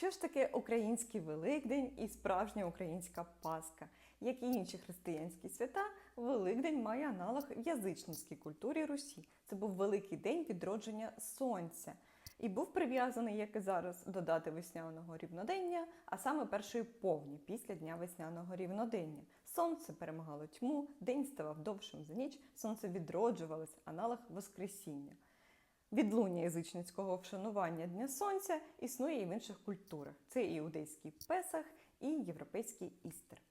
Що ж таке український Великдень і справжня українська Пасха? Як і інші християнські свята, Великдень має аналог в язичницькій культурі Русі. Це був великий день відродження сонця. І був прив'язаний, як і зараз, до дати весняного рівнодення, а саме першої повні після дня весняного рівнодення. Сонце перемагало тьму, день ставав довшим за ніч, сонце відроджувалось, аналог Воскресіння. Відлуння язичницького вшанування Дня Сонця існує і в інших культурах. Це і іудейський Песах, і європейський Істер.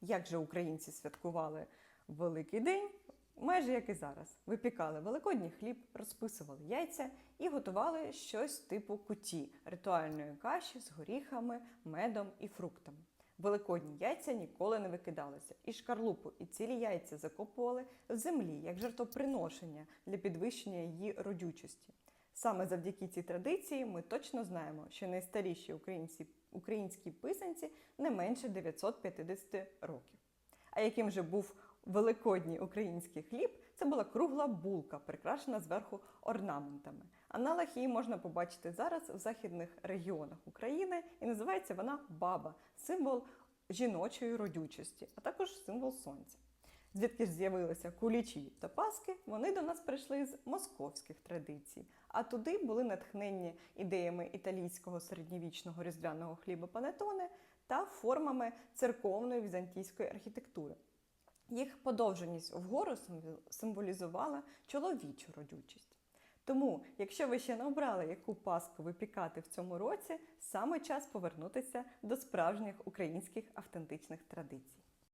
Як же українці святкували Великий день? Майже як і зараз. Випікали великодній хліб, розписували яйця і готували щось типу куті ритуальної каші з горіхами, медом і фруктами. Великодні яйця ніколи не викидалися, і шкарлупу, і цілі яйця закопували в землі як жертвоприношення для підвищення її родючості. Саме завдяки цій традиції ми точно знаємо, що найстаріші українці, українські писанці не менше 950 років. А яким же був великодній український хліб, це була кругла булка, прикрашена зверху орнаментами. Аналог її можна побачити зараз в західних регіонах України, і називається вона баба, символ жіночої родючості, а також символ сонця. Звідки ж з'явилися кулічі та паски, вони до нас прийшли з московських традицій, а туди були натхнені ідеями італійського середньовічного різдвяного хліба панетоне та формами церковної візантійської архітектури. Їх подовженість вгору символізувала чоловічу родючість. Тому, якщо ви ще не обрали, яку паску випікати в цьому році, саме час повернутися до справжніх українських автентичних традицій.